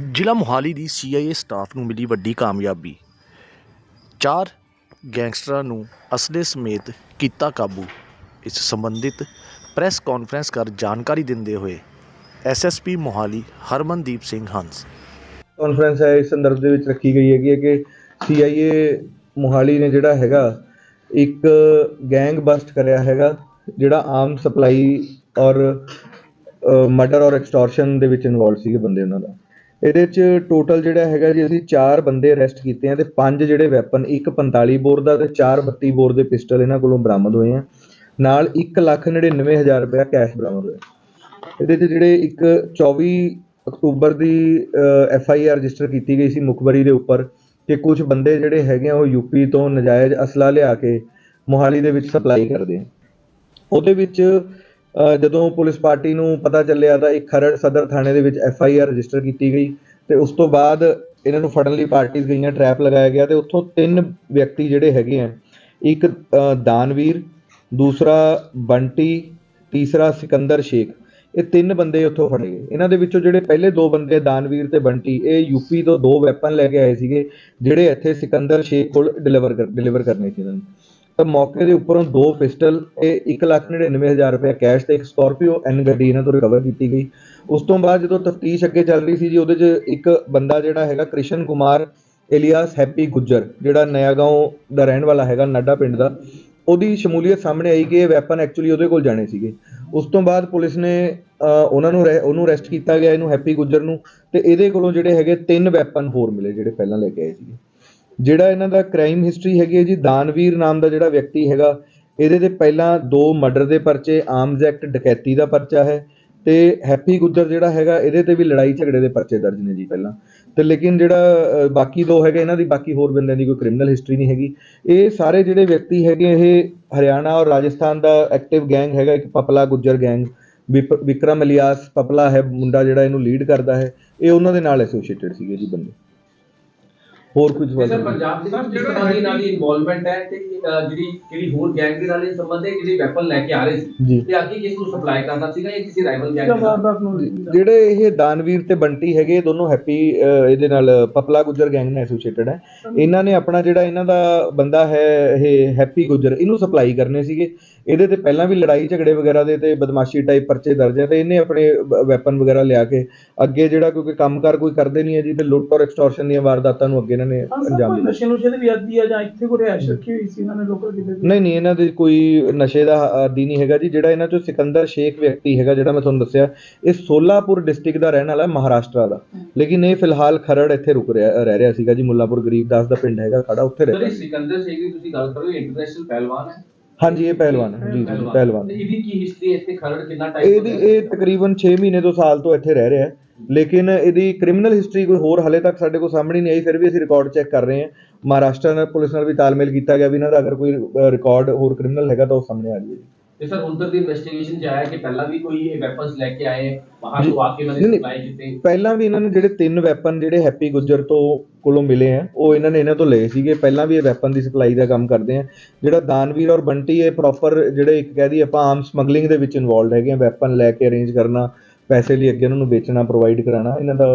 ਜ਼ਿਲ੍ਹਾ ਮੋਹਾਲੀ ਦੀ CIA staff ਨੂੰ ਮਿਲੀ ਵੱਡੀ ਕਾਮਯਾਬੀ। ਚਾਰ ਗੈਂਗਸਟਰਾਂ ਨੂੰ ਅਸਲੇ ਸਮੇਤ ਕੀਤਾ ਕਾਬੂ। ਇਸ ਸੰਬੰਧਿਤ ਪ੍ਰੈਸ ਕਾਨਫਰੰਸ ਕਰ ਜਾਣਕਾਰੀ ਦਿੰਦੇ ਹੋਏ ਐਸਐਸਪੀ ਮੋਹਾਲੀ ਹਰਮਨਦੀਪ ਸਿੰਘ ਹੰਸ। ਕਾਨਫਰੰਸ ਹੈ ਇਸ ਸੰਦਰਭ ਦੇ ਵਿੱਚ ਰੱਖੀ ਗਈ ਹੈਗੀ ਹੈ ਕਿ ਸੀਆਈਏ ਮੋਹਾਲੀ ਨੇ ਜਿਹੜਾ ਹੈਗਾ, ਇੱਕ ਗੈਂਗ ਬਸਟ ਕਰਿਆ ਹੈਗਾ, ਜਿਹੜਾ ਆਮ ਸਪਲਾਈ ਔਰ ਮਰਡਰ ਔਰ ਐਕਸਟੋਰਸ਼ਨ ਦੇ ਵਿੱਚ ਇਨਵੋਲਵ ਸੀਗੇ ਬੰਦੇ ਉਹਨਾਂ ਦਾ। ਇਹਦੇ ਚ ਟੋਟਲ ਜਿਹੜਾ ਹੈਗਾ ਜੀ, ਅਸੀਂ 4 ਬੰਦੇ ਅਰੈਸਟ ਕੀਤੇ ਆ ਤੇ 5 ਜਿਹੜੇ ਵੈਪਨ ਇੱਕ 45 ਬੋਰ ਦਾ ਤੇ 4 32 ਬੋਰ ਦੇ ਪਿਸਟਲ ਇਹਨਾਂ ਕੋਲੋਂ ਬਰਾਮਦ ਹੋਏ ਆ। ਨਾਲ 199000 ਰੁਪਏ ਕੈਸ਼ ਬਰਾਮਦ ਹੋਇਆ। ਇਹਦੇ ਚ ਜਿਹੜੇ ਇੱਕ 24 ਅਕਤੂਬਰ ਦੀ ਐਫ ਆਈ ਆਰ ਰਜਿਸਟਰ ਕੀਤੀ ਗਈ ਸੀ ਮੁਖਬਰੀ ਦੇ ਉੱਪਰ ਕਿ ਕੁਝ ਬੰਦੇ ਜਿਹੜੇ ਹੈਗੇ ਆ, ਉਹ ਯੂਪੀ ਤੋਂ ਨਜਾਇਜ਼ ਅਸਲਾ ਲਿਆ ਕੇ ਮੋਹਾਲੀ ਦੇ ਵਿੱਚ ਸਪਲਾਈ ਕਰਦੇ ਆ। ਉਹਦੇ ਵਿੱਚ ਜਦੋਂ ਪੁਲਿਸ ਪਾਰਟੀ ਨੂੰ ਪਤਾ ਚੱਲਿਆ ਤਾਂ ਇੱਕ ਖਰੜ ਸਦਰ ਥਾਣੇ ਦੇ ਵਿੱਚ ਐਫ ਆਈ ਆਰ ਰਜਿਸਟਰ ਕੀਤੀ ਗਈ ਤੇ ਉਸ ਤੋਂ ਬਾਅਦ ਇਹਨਾਂ ਨੂੰ ਫੜਨ ਲਈ ਪਾਰਟੀਆਂ ਗਈਆਂ, ਟਰੈਪ ਲਗਾਇਆ ਗਿਆ ਤੇ ਉੱਥੋਂ ਤਿੰਨ ਵਿਅਕਤੀ ਜਿਹੜੇ ਹੈਗੇ ਆ, ਇੱਕ ਦਾਨਵੀਰ, ਦੂਸਰਾ ਬੰਟੀ, ਤੀਸਰਾ ਸਿਕੰਦਰ ਸ਼ੇਖ, ਇਹ ਤਿੰਨ ਬੰਦੇ ਉੱਥੋਂ ਫੜੇ ਗਏ। ਇਹਨਾਂ ਦੇ ਵਿੱਚੋਂ ਜਿਹੜੇ ਪਹਿਲੇ ਦੋ ਬੰਦੇ ਦਾਨਵੀਰ ਤੇ ਬੰਟੀ, ਇਹ ਯੂਪੀ ਤੋਂ ਦੋ ਵੈਪਨ ਲੈ ਕੇ ਆਏ ਸੀਗੇ, ਜਿਹੜੇ ਇੱਥੇ ਸਿਕੰਦਰ ਸ਼ੇਖ ਕੋਲ ਡਿਲੀਵਰ ਕਰ ਡਿਲੀਵਰ ਕਰਨੇ ਸੀ ਇਹਨਾਂ ਨੂੰ। ਤਾਂ ਮੌਕੇ ਦੇ ਉੱਪਰੋਂ ਦੋ ਪਿਸਟਲ ਇਹ 199000 ਰੁਪਏ ਕੈਸ਼ ਤੇ ਇੱਕ ਸਕਾਰਪੀਓ ਐਨ ਗੱਡੀ ਇਹਨਾਂ ਤੋਂ ਰਿਕਵਰ ਕੀਤੀ ਗਈ। ਉਸ ਤੋਂ ਬਾਅਦ ਜਦੋਂ ਤਫਤੀਸ਼ ਅੱਗੇ ਚੱਲ ਰਹੀ ਸੀ ਜੀ, ਉਹਦੇ 'ਚ ਇੱਕ ਬੰਦਾ ਜਿਹੜਾ ਹੈਗਾ ਕ੍ਰਿਸ਼ਨ ਕੁਮਾਰ ਇਲੀਆਸ ਹੈਪੀ ਗੁੱਜਰ, ਜਿਹੜਾ ਨਇਆਗਾਉਂ ਦਾ ਰਹਿਣ ਵਾਲਾ ਹੈਗਾ ਨਾਡਾ ਪਿੰਡ ਦਾ, ਉਹਦੀ ਸ਼ਮੂਲੀਅਤ ਸਾਹਮਣੇ ਆਈ ਕਿ ਇਹ ਵੈਪਨ ਐਕਚੁਅਲੀ ਉਹਦੇ ਕੋਲ ਜਾਣੇ ਸੀਗੇ। ਉਸ ਤੋਂ ਬਾਅਦ ਪੁਲਿਸ ਨੇ ਉਹਨਾਂ ਨੂੰ ਰਹਿ- ਉਹਨੂੰ ਅਰੈਸਟ ਕੀਤਾ ਗਿਆ ਇਹਨੂੰ ਹੈਪੀ ਗੁੱਜਰ ਨੂੰ ਤੇ ਇਹਦੇ ਕੋਲੋਂ ਜਿਹੜੇ ਹੈਗੇ ਤਿੰਨ ਵੈਪਨ ਹੋਰ ਮਿਲੇ ਜਿਹੜੇ ਪਹਿਲਾਂ ਲੈ ਕੇ ਆਏ ਸੀਗੇ। ਜਿਹੜਾ ਇਹਨਾਂ ਦਾ ਕ੍ਰਾਈਮ ਹਿਸਟਰੀ ਹੈਗੀ ਹੈ ਜੀ, ਦਾਨਵੀਰ ਨਾਮ ਦਾ ਜਿਹੜਾ ਵਿਅਕਤੀ ਹੈਗਾ, ਇਹਦੇ ਤੇ ਪਹਿਲਾਂ ਦੋ ਮਰਡਰ ਦੇ ਪਰਚੇ ਆਰਮਜ਼ ਐਕਟ ਡਕੈਤੀ ਦਾ ਪਰਚਾ ਹੈ ਤੇ ਹੈਪੀ ਗੁੱਜਰ ਜਿਹੜਾ ਹੈਗਾ, ਇਹਦੇ ਤੇ ਵੀ ਲੜਾਈ ਝਗੜੇ ਦੇ ਪਰਚੇ ਦਰਜ ਨੇ ਜੀ ਪਹਿਲਾਂ। ਤੇ ਲੇਕਿਨ ਜਿਹੜਾ ਬਾਕੀ ਦੋ ਹੈਗੇ, ਇਹਨਾਂ ਦੀ ਬਾਕੀ ਹੋਰ ਬੰਦਿਆਂ ਦੀ ਕੋਈ ਕ੍ਰਿਮੀਨਲ ਹਿਸਟਰੀ ਨਹੀਂ ਹੈਗੀ। ਇਹ ਸਾਰੇ ਜਿਹੜੇ ਵਿਅਕਤੀ ਹੈਗੇ, ਇਹ ਹਰਿਆਣਾ ਔਰ ਰਾਜਸਥਾਨ ਦਾ ਐਕਟਿਵ ਗੈਂਗ ਹੈਗਾ, ਇੱਕ ਪਪਲਾ ਗੁੱਜਰ ਗੈਂਗ ਵਿਪ- ਵਿਕਰਮ ਅਲਿਆਸ ਪਪਲਾ ਹੈ, ਮੁੰਡਾ ਜਿਹੜਾ ਇਹਨੂੰ ਲੀਡ ਕਰਦਾ ਹੈ, ਇਹ ਉਹਨਾਂ ਦੇ ਨਾਲ ਐਸੋਸੀਏਟਡ ਸੀਗੇ ਜੀ ਬੰਦੇ। ਹੋਰ ਕੁਝ ਤੇ ਸਰ ਪੰਜਾਬ ਦੇ ਵਿੱਚ ਕਿਸ ਤਰ੍ਹਾਂ ਦੀ ਦੀ ਇਨਵੋਲਵਮੈਂਟ ਹੈ ਤੇ ਜਿਹੜੀ ਜਿਹੜੀ ਹੋਰ ਗੈਂਗ ਦੇ ਨਾਲ ਇਹ ਸੰਬੰਧ ਹੈ ਜਿਹੜੀ ਵੈਪਨ ਲੈ ਕੇ ਆ ਰਹੇ ਸੀ ਤੇ ਅੱਗੇ ਕਿਸ ਨੂੰ ਸਪਲਾਈ ਕਰਦਾ ਸੀਗਾ ਜਾਂ ਕਿਸੇ ਰਾਈਵਲ ਗੈਂਗ ਨੂੰ ਜਿਹੜੇ ਇਹ ਦਾਨਵੀਰ ਤੇ ਬੰਟੀ ਹੈਗੇ ਇਹ ਦੋਨੋਂ ਹੈਪੀ ਇਹਦੇ ਨਾਲ ਪਪਲਾ ਗੁੱਜਰ ਗੈਂਗ ਨਾਲ ਐਸੋਸੀਏਟਡ ਹੈ। ਇਹਨਾਂ ਨੇ ਆਪਣਾ ਜਿਹੜਾ ਇਹਨਾਂ ਦਾ ਬੰਦਾ ਹੈ ਇਹ ਹੈਪੀ ਗੁੱਜਰ ਇਹਨੂੰ ਸਪਲਾਈ ਕਰਨੇ ਸੀਗੇ। ਇਹਦੇ ਤੇ ਪਹਿਲਾਂ ਵੀ ਲੜਾਈ ਝਗੜੇ ਵਗੈਰਾ ਦੇ ਤੇ ਬਦਮਾਸ਼ੀ ਟਾਈਪ ਪਰਚੇ ਦਰਜ ਹੈ ਤੇ ਇਹਨੇ ਆਪਣੇ ਵੈਪਨ ਵਗੈਰਾ ਲਿਆ ਕੇ ਅੱਗੇ ਜਿਹੜਾ ਕਿਉਂਕਿ ਕੰਮਕਾਰ ਕੋਈ ਕਰਦੇ ਨਹੀਂ ਹੈ ਜੀ ਤੇ ਲੁੱਟ ਔਰ ਐਕਸਟੋਰਸ਼ਨ ਦੀਆਂ ਵਾਰਦਾਤਾਂ ਨੂੰ ਅੱਗੇ ਇਹਨਾਂ ਨੇ ਅੰਜਾਮ ਦਿੱਤਾ। ਨਸ਼ੇ ਨੁਸ਼ੇ ਵੀ ਆਦੀ ਆ ਜਾਂ ਇੱਥੇ ਕੋਈ ਰਿਹਾਇਸ਼ ਰੱਖੀ ਹੋਈ ਸੀ ਇਹਨਾਂ ਨੇ ਲੋਕਲ ਕਿਤੇ? ਨਹੀਂ ਨਹੀਂ ਇਹਨਾਂ ਦੇ ਕੋਈ ਨਸ਼ੇ ਦਾ ਆਦੀ ਨਹੀਂ ਹੈਗਾ ਜੀ। ਜਿਹੜਾ ਇਹਨਾਂ ਚੋਂ ਸਿਕੰਦਰ ਸ਼ੇਖ ਵਿਅਕਤੀ ਹੈਗਾ ਜਿਹੜਾ ਮੈਂ ਤੁਹਾਨੂੰ ਦੱਸਿਆ ਇਹ ਸੋਲਾਪੁਰ ਡਿਸਟ੍ਰਿਕਟ ਦਾ ਰਹਿਣ ਵਾਲਾ ਹੈ ਮਹਾਰਾਸ਼ਟਰ ਦਾ। ਲੇਕਿਨ ਇਹ ਫਿਲਹਾਲ ਖਰੜ ਇੱਥੇ ਰੁਕ ਰਿਹਾ ਰਹਿ ਰਿਹਾ ਸੀਗਾ ਜੀ। ਮੁੱਲਾਪੁਰ ਗਰੀਬਦਾਸ ਦਾ ਪਿੰਡ ਹੈਗਾ ਖੜਾ ਉੱਥੇ ਰਹਿੰਦਾ ਇਹ ਸਿਕੰਦਰ ਸਿੰਘ ਦੀ ਤੁਸੀਂ ਗੱਲ ਕਰ ਰਹੇ ਹੋ ਇੰਟਰਨੈਸ਼ਨਲ ਪਹਿਲਵਾਨ ਹੈ। ਹਾਂਜੀ ਇਹ ਪਹਿਲਵਾਨ ਹੈ ਜੀ ਜੀ ਪਹਿਲਵਾਨ। ਇਹਦੀ ਕੀ ਹਿਸਟਰੀ ਇੱਥੇ ਖਰੜ ਕਿੰਨਾ ਟਾਈਮ ਇਹਦੀ ਇਹ ਤਕਰੀਬਨ 6 ਮਹੀਨੇ ਤੋਂ ਸਾਲ ਤੋਂ ਇੱਥੇ ਰਹਿ ਰਿਹਾ ਹੈ। ਲੇਕਿਨ ਇਹਦੀ ਕ੍ਰਿਮੀਨਲ ਹਿਸਟਰੀ ਕੋਈ ਹੋਰ ਹਲੇ ਤੱਕ ਸਾਡੇ ਕੋਲ ਸਾਹਮਣੇ ਨਹੀਂ ਆਈ ਫਿਰ ਵੀ ਅਸੀਂ ਰਿਕਾਰਡ ਚੈੱਕ ਕਰ ਰਹੇ ਹਾਂ। ਮਹਾਰਾਸ਼ਟਰ ਨਾਲ ਪੁਲਿਸ ਨਾਲ ਵੀ ਤਾਲਮੇਲ ਕੀਤਾ ਗਿਆ ਵੀ ਇਹਨਾਂ ਦਾ ਅਗਰ ਕੋਈ ਰਿਕਾਰਡ ਹੋਰ ਕ੍ਰਿਮੀਨਲ ਹੈਗਾ ਤਾਂ ਉਹ ਸਾਹਮਣੇ ਆ ਜਾਵੇ। ਤੇ ਸਰ ਹੁਣ ਤੱਕ ਦੀ ਇਨਵੈਸਟੀਗੇਸ਼ਨ ਚ ਆਇਆ ਕਿ ਪਹਿਲਾਂ ਵੀ ਕੋਈ ਇਹ ਵੈਪਨਸ ਲੈ ਕੇ ਆਏ ਬਾਹਰ ਤੋਂ ਆ ਕੇ ਇਹਨਾਂ ਨੇ। ਸਪਲਾਈ ਕੀਤੇ? ਪਹਿਲਾਂ ਵੀ ਇਹਨਾਂ ਨੇ ਜਿਹੜੇ ਤਿੰਨ ਵੈਪਨ ਜਿਹੜੇ ਹੈਪੀ ਗੁੱਜਰ ਤੋਂ ਕੋਲੋਂ ਮਿਲੇ ਆ ਉਹ ਇਹਨਾਂ ਨੇ ਇਹਨਾਂ ਤੋਂ ਲਏ ਸੀਗੇ। ਪਹਿਲਾਂ ਵੀ ਇਹ ਵੈਪਨ ਦੀ ਸਪਲਾਈ ਦਾ ਕੰਮ ਕਰਦੇ ਆ। ਜਿਹੜਾ ਦਾਨਵੀਰ ਔਰ ਬੰਟੀ ਇਹ ਪ੍ਰੋਪਰ ਜਿਹੜੇ ਇੱਕ ਕਹਿ ਦਈਏ ਆਪਾਂ ਆਮ ਸਮਗਲਿੰਗ ਦੇ ਵਿੱਚ ਇਨਵੋਲਡ ਹੈਗੇ ਆ ਵੈਪਨ ਲੈ ਕੇ ਅਰੇਂਜ ਕਰਨਾ। ਪੈਸੇ ਲਈ ਅੱਗੇ ਉਹਨਾਂ ਨੂੰ ਵੇਚਣਾ ਪ੍ਰੋਵਾਈਡ ਕਰਾਣਾ ਇਹਨਾਂ ਦਾ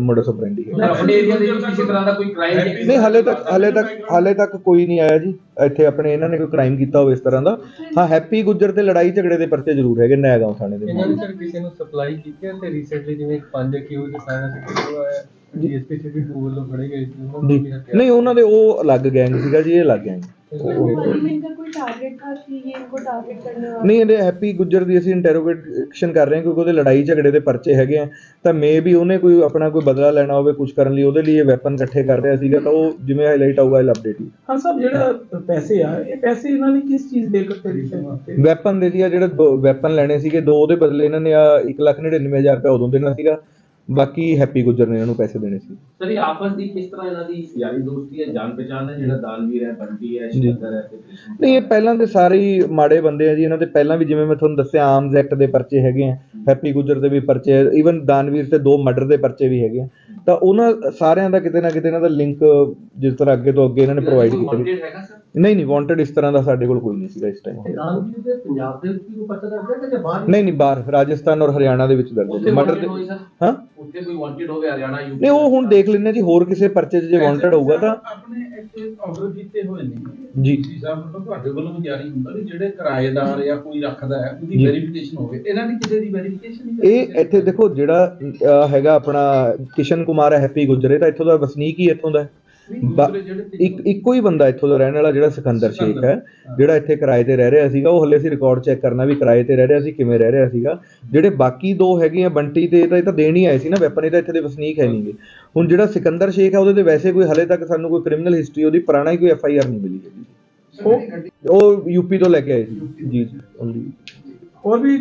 ਮੋਡਸ ਆਪਰੈਂਡੀ ਹੈ। ਸਰ ਆਪਣੇ ਏਰੀਆ ਦੇ ਵਿੱਚ ਕਿਸੇ ਤਰ੍ਹਾਂ ਦਾ ਕੋਈ ਕ੍ਰਾਈਮ ਨਹੀਂ ਹਲੇ ਤੱਕ ਹਲੇ ਤੱਕ ਹਲੇ ਤੱਕ ਕੋਈ ਨਹੀਂ ਆਇਆ ਜੀ। ਇੱਥੇ ਆਪਣੇ ਇਹਨਾਂ ਨੇ ਕੋਈ ਕ੍ਰਾਈਮ ਕੀਤਾ ਹੋਵੇ ਇਸ ਤਰ੍ਹਾਂ ਦਾ। ਹਾਂ ਹੈਪੀ ਗੁੱਜਰ ਤੇ ਲੜਾਈ ਝਗੜੇ ਦੇ ਪਰਚੇ ਜ਼ਰੂਰ ਹੈਗੇ ਨੈਗਾਉਂ ਥਾਣੇ ਦੇ ਇਹਨਾਂ ਨੇ ਸਰ ਕਿਸੇ ਨੂੰ ਸਪਲਾਈ ਕੀਤੀ ਹੈ? ਤੇ ਰੀਸੈਂਟਲੀ ਜਿਵੇਂ ਇੱਕ ਪੰਜ ਕਿਉ ਦੇ ਸਾਇਨਾ ਸਿੱਧੂ ਆਇਆ ਡੀਐਸਪੀ ਸਿਟੀ ਵੱਲੋਂ ਫੜੇ ਗਏ ਸੀ ਨਹੀਂ ਉਹਨਾਂ ਦੇ ਉਹ ਅਲੱਗ ਗੈਂਗ ਸੀਗਾ ਜੀ ਇਹ ਅਲੱਗ ਗੈਂਗ इनका कोई टारगेट था कि ये इनको टारगेट करने वाला ਨਹੀਂ ਇਹਦੇ ਹੈਪੀ ਗੁੱਜਰ ਦੀ ਅਸੀਂ ਇੰਟਰੋਗੇਸ਼ਨ ਕਰ ਰਹੇ ਹਾਂ ਕਿਉਂਕਿ ਉਹਦੇ ਲੜਾਈ ਝਗੜੇ ਦੇ ਪਰਚੇ ਹੈਗੇ ਆ ਤਾਂ ਮੇ ਵੀ ਉਹਨੇ ਕੋਈ ਆਪਣਾ ਕੋਈ ਬਦਲਾ ਲੈਣਾ ਹੋਵੇ ਕੁਝ ਕਰਨ ਲਈ ਉਹਦੇ ਲਈ ਇਹ ਵੈਪਨ ਇਕੱਠੇ ਕਰ ਰਿਹਾ ਸੀਗਾ ਤਾਂ ਉਹ ਜਿਵੇਂ ਹਾਈਲਾਈਟ ਆਊਗਾ ਇਹ ਅਪਡੇਟ ਹੀ ਹਾਂ ਸਾਹਿਬ ਜਿਹੜਾ ਪੈਸੇ ਆ ਇਹ ਪੈਸੇ ਇਹਨਾਂ ਨੇ ਕਿਸ ਚੀਜ਼ ਦੇ ਕੇ ਰਿਸ਼ਤੇ ਵਾਸਤੇ ਵੈਪਨ ਦੇ ਦਿਆ ਜਿਹੜੇ ਵੈਪਨ ਲੈਣੇ ਸੀਗੇ ਦੋ ਉਹਦੇ ਬਦਲੇ ਇਹਨਾਂ ਨੇ ਆ 199000 ਰੁਪਏ ਉਦੋਂ ਦੇਣਾ ਸੀਗਾ ਬਾਕੀ ਹੈਪੀ ਗੁੱਜਰ ਨੇ ਇਹਨਾਂ ਨੂੰ ਪੈਸੇ ਦੇਣੇ ਸੀ। ਸਰ ਇਹ ਆਪਸ ਦੀ ਕਿਸ ਤਰ੍ਹਾਂ ਇਹਨਾਂ ਦੀ ਯਾਰੀ ਦੋਸਤੀ ਹੈ ਜਾਣ ਪਛਾਣ ਹੈ ਜਿਹੜਾ ਦਾਨਵੀਰ ਹੈ ਬੰਟੀ ਹੈ ਜੀ। ਸ਼ਿਕੰਦਰ ਹੈ ਨਹੀਂ ਇਹ ਪਹਿਲਾਂ ਦੇ ਸਾਰੇ ਹੀ ਮਾੜੇ ਬੰਦੇ ਆ ਜੀ ਇਹਨਾਂ ਦੇ ਪਹਿਲਾਂ ਵੀ ਜਿਵੇਂ ਮੈਂ ਤੁਹਾਨੂੰ ਦੱਸਿਆ ਆਰਮਜ਼ ਐਕਟ ਦੇ ਪਰਚੇ ਹੈਗੇ ਆ ਹੈਪੀ ਗੁੱਜਰ ਦੇ ਵੀ ਪਰਚੇ ਈਵਨ ਦਾਨਵੀਰ ਤੇ ਦੋ ਮਰਡਰ ਦੇ ਪਰਚੇ ਵੀ ਹੈਗੇ ਆ। ਤਾਂ ਉਹਨਾਂ ਸਾਰਿਆਂ ਦਾ ਕਿਤੇ ਨਾ ਕਿਤੇ ਇਹਨਾਂ ਦਾ ਲਿੰਕ ਜਿਸ ਤਰ੍ਹਾਂ ਅੱਗੇ ਤੋਂ ਅੱਗੇ ਇਹਨਾਂ ਨੇ ਪ੍ਰੋਵਾਈਡ ਕੀਤਾ ਨਹੀਂ ਨਹੀਂ ਵਾਂਟਡ ਇਸ ਤਰ੍ਹਾਂ ਦਾ ਸਾਡੇ ਕੋਲ ਕੋਈ ਨਹੀਂ ਸੀਗਾ ਇਸ ਟਾਈਮ ਦਾਨਵੀਰ ਦੇ ਪੰਜਾਬ ਦੇ ਵਿੱਚ ਕੋਈ ਪਤਾ ਲੱਗਦਾ ਕਿ ਜਾਂ ਬਾਹਰ? ਨਹੀਂ ਨਹੀਂ ਬਾਹਰ ਰਾਜਸਥਾਨ ਔਰ ਹਰਿਆਣਾ ਦੇ ਵਿੱਚ ਦਰਜ ਹੈ। ਮਰਡਰ ਦੇ ਹਾਂ? ਉੱਥੇ ਕੋਈ ਵਾਂਟਡ ਹੋਵੇ ਹਰਿਆਣਾ ਯੂਪੀ ਨਹੀਂ ਉਹ ਹੁਣ ਦੇਖ ਲੈਂਦੇ ਜੀ ਹੋਰ ਕਿਸੇ ਪਰਚੇ 'ਚ ਜੇ ਵਾਂਟਡ ਹੋਊਗਾ ਤਾਂ। ਆਪਣੇ ਇੱਥੇ ਆਰਡਰ ਕੀਤੇ ਹੋਏ ਨੇ। ਜੀ। ਜੀ ਸਾਹਿਬ ਵੱਲੋਂ ਤੁਹਾਡੇ ਵੱਲੋਂ ਵੀ ਜਾਰੀ ਹੁੰਦਾ ਵੀ ਜਿਹੜੇ ਕਿਰਾਏਦਾਰ ਜਾਂ ਕੋਈ ਰੱਖਦਾ ਹੈ ਉਹਦੀ ਜੀ। ਵੈਰੀਫਿਕੇਸ਼ਨ ਹੋਵੇ। ਇਹਨਾਂ ਦੀ ਕਿਸੇ ਦੀ ਵੈਰੀਫਿਕੇਸ਼ਨ ਨਹੀਂ ਇਹ ਇੱਥੇ ਦੇਖੋ ਜਿਹੜਾ ਹੈਗਾ ਆਪਣਾ ਕਿਸ਼ਨ ਕੁਮਾਰ ਹੈਪੀ ਗੁਜਰੇ ਤਾਂ ਇੱਥੋਂ ਦਾ ਵਸਨੀਕ ਹੀ ਇੱਥੋਂ ਦਾ ਇੱਕ ਇੱਕੋ ਹੀ ਬੰਦਾ ਇੱਥੋਂ ਦਾ ਰਹਿਣ ਵਾਲਾ ਜਿਹੜਾ ਸਿਕੰਦਰ ਸ਼ੇਖ ਹੈ ਜਿਹੜਾ ਇੱਥੇ ਕਿਰਾਏ ਤੇ ਰਹਿ ਰਿਹਾ ਸੀਗਾ ਉਹ ਹੱਲੇ ਅਸੀਂ ਰਿਕਾਰਡ ਚੈੱਕ ਕਰਨਾ ਵੀ ਕਿਰਾਏ ਤੇ ਰਹਿ ਰਿਹਾ ਸੀ ਕਿਵੇਂ ਰਹਿ ਰਿਹਾ ਸੀਗਾ। ਜਿਹੜੇ ਬਾਕੀ ਦੋ ਹੈਗੇ ਆ ਬੰਟੀ ਤੇ ਇਹ ਤਾਂ ਇਹ ਤਾਂ ਦੇਣ ਹੀ ਆਏ ਸੀ ਨਾ ਵੈਪਨ ਇਹ ਤਾਂ ਇੱਥੇ ਦੇ ਵਸਨੀਕ ਹੈ ਨਹੀਂਗੇ ਹੁਣ ਜਿਹੜਾ ਸਿਕੰਦਰ ਸ਼ੇਖ ਹੈ ਉਹਦੇ ਤੇ ਵੈਸੇ ਕੋਈ ਹੱਲੇ ਤੱਕ ਸਾਨੂੰ ਕੋਈ ਕ੍ਰਿਮੀਨਲ ਹਿਸਟਰੀ ਉਹਦੀ ਪੁਰਾਣਾ ਹੀ ਕੋਈ ਐਫ ਆਈ ਆਰ ਨਹੀਂ ਮਿਲੀ ਹੈਗੀ। ਉਹ ਯੂਪੀ ਤੋਂ ਲੈ ਕੇ ਆਏ ਸੀ। ਜੀ ਜੀ। ਹੋਰ ਵੀ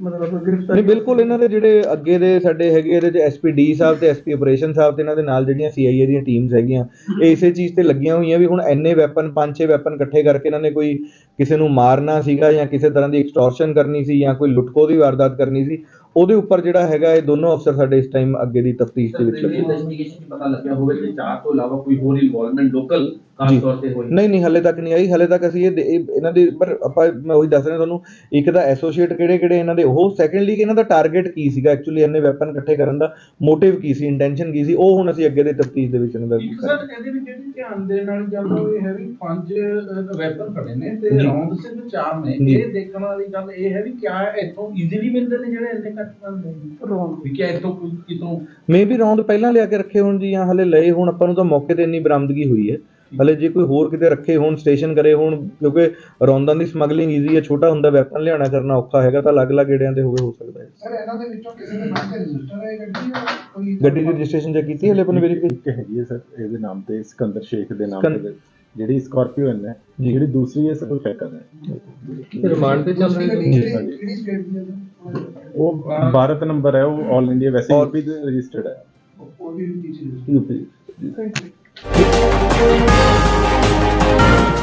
ਮਤਲਬ ਗ੍ਰਿਫਤਾਰੀ ਨਹੀਂ ਬਿਲਕੁਲ ਇਹਨਾਂ ਦੇ ਜਿਹੜੇ ਅੱਗੇ ਦੇ ਸਾਡੇ ਹੈਗੇ ਇਹਦੇ ਚ ਐਸਪੀਡੀ ਸਾਹਿਬ ਤੇ ਐਸਪੀ ਆਪਰੇਸ਼ਨ ਸਾਹਿਬ ਤੇ ਇਹਨਾਂ ਦੇ ਨਾਲ ਜਿਹੜੀਆਂ ਸੀਆਈਏ ਦੀਆਂ ਟੀਮਸ ਹੈਗੀਆਂ ਇਹ ਇਸੇ ਚੀਜ਼ ਤੇ ਲੱਗੀਆਂ ਹੋਈਆਂ ਵੀ ਹੁਣ ਐਨੇ ਵੈਪਨ ਪੰਜ ਛੇ ਵੈਪਨ ਇਕੱਠੇ ਕਰਕੇ ਇਹਨਾਂ ਨੇ ਕੋਈ ਕਿਸੇ ਨੂੰ ਮਾਰਨਾ ਸੀਗਾ ਜਾਂ ਕਿਸੇ ਤਰ੍ਹਾਂ ਦੀ ਐਕਸਟੋਰਸ਼ਨ ਕਰਨੀ ਸੀ ਜਾਂ ਕੋਈ ਲੁੱਟਖੋ ਦੀ ਵਾਰਦਾਤ ਕਰਨੀ ਸੀ ਉਹਦੇ ਉੱਪਰ ਜਿਹੜਾ ਹੈਗਾ ਇਹ ਦੋਨੋਂ ਅਫਸਰ ਸਾਡੇ ਇਸ ਟਾਈਮ ਅੱਗੇ ਦੀ ਤਫਤੀਸ਼ ਦੇ ਵਿੱਚ ਲੱਗੇ ਹੋਏ। ਇਨਵੈਸਟੀਗੇਸ਼ਨ ਪਤਾ ਲੱਗਿਆ ਹੋਵੇ ਕਿ ਚਾਰ ਤੋਂ ਇਲਾਵਾ ਕੋਈ ਹੋਰ ਇਨਵੋਲਵਮੈਂਟ ਲੋਕਲ ਖਾਸ। ਤੌਰ ਤੇ ਹੋਈ। ਨਹੀਂ ਨਹੀਂ ਹਲੇ ਤੱਕ ਨਹੀਂ ਆਈ। ਹਲੇ ਤੱਕ ਅਸੀਂ ਇਹ ਇਹਨਾਂ ਦੀ ਪਰ ਆਪਾਂ ਮੈਂ ਉਹੀ ਦੱਸ ਰਿਹਾ ਤੁਹਾਨੂੰ ਇੱਕ ਤਾਂ ਐਸੋਸੀਏਟ ਕਿਹੜੇ ਕਿਹੜੇ ਇਹਨਾਂ ਦੇ ਉਹ ਸੈਕੰਡਲੀ ਕਿ ਇਹਨਾਂ ਦਾ ਟਾਰਗੇਟ ਕੀ ਸੀਗਾ? ਐਕਚੁਅਲੀ ਇਹਨੇ ਵੈਪਨ ਇਕੱਠੇ ਕਰਨ ਦਾ ਮੋਟਿਵ ਕੀ ਸੀ? ਇੰਟੈਂਸ਼ਨ ਕੀ ਸੀ? ਉਹ ਹੁਣ ਅਸੀਂ ਅੱਗੇ ਦੇ ਤਫਤੀਸ਼ ਦੇ ਵਿੱਚ ਇਹਨਾਂ ਦਾ ਸਰ ਇਹਦੇ ਵਿੱਚ ਜਿਹੜੀ ਧਿਆਨ ਦੇਣ ਵਾਲੀ ਗੱਲ ਉਹ ਇਹ ਹੈ ਵੀ ਪੰਜ ਵੈਪਨ ਖੜੇ ਨੇ ਤੇ। ਰੌਂਦ ਸਿਰਫ ਚਾਰ ਨੇ। ਇਹ ਦੇਖਣ ਵਾਲੀ ਗੱਲ ਇਹ ਹੈ ਵੀ ਕਿਆ ਇੱਥੋਂ ਈਜ਼ੀਲੀ ਮਿਲਦੇ ਨੇ ਜਿਹੜੇ ਇੰਨੇ ਘੱਟ ਮਿਲਦੇ। ਨੇ ਰੌਂਦ ਵੀ ਕਿਆ ਇੱਥੋਂ ਕੋਈ ਕਿਤੋਂ ਮੇ ਵੀ ਰੌਂਦ ਪਹਿਲਾਂ ਲਿਆ ਕੇ ਰੱਖੇ ਹੋਣ ਜੀ ਜਾਂ ਹਲੇ ਲਏ ਹੋਣ ਆਪਾਂ ਨੂੰ ਤਾਂ ਮੌਕੇ ਤੇ ਇੰਨੀ ਬਰਾਮਦਗੀ ਹੋਈ ਹੈ। ਹਲੇ ਜੇ ਕੋਈ ਹੋਰ ਕਿਤੇ ਰੱਖੇ ਹੋਣ ਸਟੇਸ਼ਨ ਕਰੇ ਹੋਣ ਕਿਉਂਕਿ ਰੌਂਦਾਂ ਦੀ ਸਮਗਲਿੰਗ ਈਜ਼ੀ ਹੈ ਛੋਟਾ ਹੁੰਦਾ ਵੈਪਨ ਲਿਆਉਣਾ ਕਰਨਾ ਔਖਾ ਹੈਗਾ ਤਾਂ ਅਲੱਗ-ਅਲੱਗ ਏੜਿਆਂ ਦੇ ਹੋਵੇ ਹੋ ਸਕਦਾ ਹੈ। ਸਰ ਇਹਨਾਂ ਦੇ ਵਿੱਚੋਂ ਕਿਸੇ ਦੇ ਨਾਮ ਤੇ ਰਜਿਸਟਰ ਹੈ ਗੱਡੀ ਜਾਂ ਕੋਈ ਗੱਡੀ ਦੀ ਰਜਿਸਟ੍ਰੇਸ਼ਨ ਚੈੱਕ ਕੀਤੀ ਹਲੇ ਆਪਾਂ ਨੇ ਵੈਰੀਫਾਈ ਇੱਕ ਹੈਗੀ ਹੈ ਸਰ ਇਹਦੇ ਨਾਮ ਤੇ ਸਿਕੰਦਰ ਸ਼ੇਖ ਦੇ ਨਾਮ ਤੇ ਜਿਹੜੀ ਸਕਾਰਪੀਓ ਹੈ ਜੀ। ਜਿਹੜੀ ਦੂਸਰੀ ਹੈ ਸਰ ਉਹ ਚੈੱਕ ਕਰ ਰਹੇ ਹਾਂ। ਰਿਮਾਂਡ ਤੇ ਚੱਲ ਰਹੀ ਜੀ, ਹੈ? ਉਹ ਭਾਰਤ ਨੰਬਰ ਹੈ ਉਹ 올 ਇੰਡੀਆ ਵੈਸੇ ਯੂਪੀ ਦੇ ਰਜਿਸਟਰਡ ਹੈ। ਉਹ ਵੀ UP. Thank you Thank you.